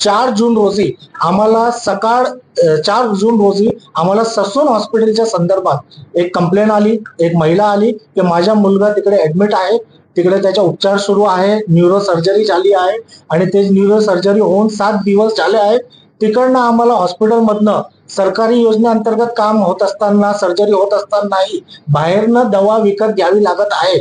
चार जून रोजी आम्हाला सकाळ चार जून रोजी आम्हाला ससून हॉस्पिटलच्या संदर्भात एक कंप्लेन आली एक महिला आली की माझा मुलगा तिकडे ऍडमिट आहे तिकडे त्याचा उपचार सुरू आहे न्यूरो सर्जरी झाली आहे आणि ते न्यूरो सर्जरी होऊन सात दिवस झाले आहे तिकडनं आम्हाला हॉस्पिटलमधनं सरकारी योजनेअंतर्गत काम होत असताना सर्जरी होत असतानाही बाहेरनं दवा विकत घ्यावी लागत आहे.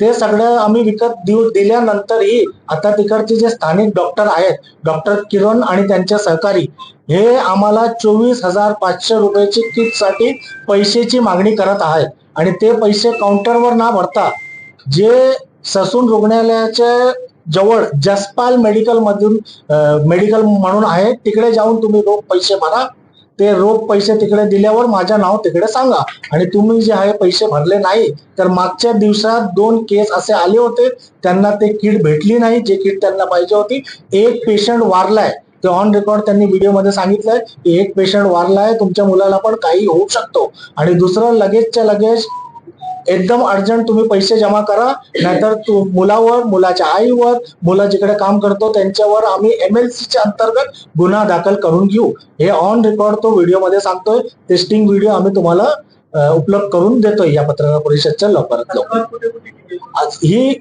ते सगळं आम्ही विकत देऊ दिल्यानंतरही आता तिकडचे जे स्थानिक डॉक्टर आहेत डॉक्टर किरण आणि त्यांचे सहकारी हे आम्हाला चोवीस हजार पाचशे रुपयाची किटसाठी पैशाची मागणी करत आहेत. आणि ते पैसे काउंटरवर ना भरता जे ससून रुग्णालयाच्या जवळ जसपाल मेडिकल मधून मेडिकल म्हणून आहे तिकडे जाऊन तुम्ही रोख पैसे भरा. ते रोख पैसे तिकडे दिल्यावर माझं नाव तिकडे सांगा. आणि तुम्ही जे आहे पैसे भरले नाही तर मागच्या दिवसात दोन केस असे आले होते त्यांना ते किट भेटली नाही जे किट त्यांना पाहिजे होती. एक पेशंट वारलाय. ते ऑन रेकॉर्ड त्यांनी व्हिडिओमध्ये सांगितलंय की एक पेशंट वारलाय तुमच्या मुलाला पण काही होऊ शकतो. आणि दुसरं लगेचच्या लगेच एकदम अर्जंट तुम्ही पैसे जमा करा नाहीतर तू मुलावर मुलाच्या आईवर मुला जिकडे काम करतो त्यांच्यावर आम्ही एमएलसी च्या अंतर्गत गुन्हा दाखल करून घेऊ. हे ऑन रेकॉर्ड तो व्हिडिओमध्ये सांगतोय. टेस्टिंग व्हिडिओ आम्ही तुम्हाला उपलब्ध करून देतोय या पत्रकार परिषदच्या लवकरात लवकर. ही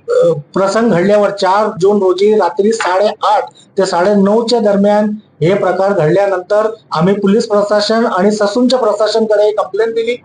प्रसंग घडल्यावर चार जून रोजी रात्री साडेआठ ते साडे नऊच्या दरम्यान हे प्रकार घडल्यानंतर आम्ही पोलीस प्रशासन आणि ससूनच्या प्रशासनकडे कंप्लेंट दिली.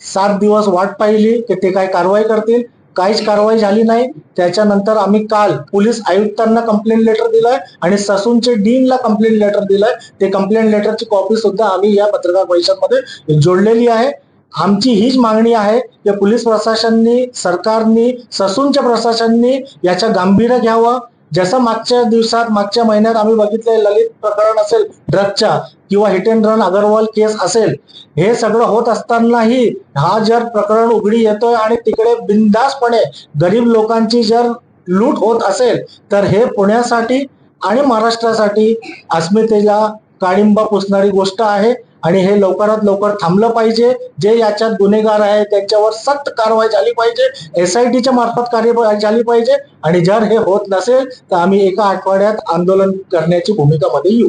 सात दिवस वाट पाहिली की ते काय कारवाई करतील काहीच कारवाई झाली नाही. त्याच्यानंतर आम्ही काल पोलीस आयुक्तांना कंप्लेंट लेटर दिलंय आणि ससूनचे डीनला कंप्लेंट लेटर दिलंय. ते कंप्लेंट लेटरची कॉपी सुद्धा आम्ही या पत्रकार परिषदमध्ये जोडलेली आहे. आमची हीच मागणी आहे की पोलीस प्रशासननी सरकारनी ससूनच्या प्रशासननी याच्या गांभीर्य घ्यावं. जसं मागच्या दिवसात मागच्या महिन्यात आम्ही बघितले ललित प्रकरण असेल ड्रगच्या किंवा hit and run Agarwal case असेल हे सगळं होत असतानाही हा जर प्रकरण उघडी येतोय आणि तिकडे बिंदासपणे गरीब लोकांची जर लूट होत असेल तर हे पुण्यासाठी आणि महाराष्ट्रासाठी अस्मितेला काळिंबा पुसणारी गोष्ट आहे. आणि हे लवकरात लवकर थांबलं पाहिजे. जे याच्यात गुन्हेगार आहे त्यांच्यावर सक्त कारवाई झाली पाहिजे. एस आय टीच्या मार्फत कार्यवाही झाली पाहिजे. आणि जर हे होत नसेल तर आम्ही एका आठवड्यात आंदोलन करण्याची भूमिका मध्ये येऊ.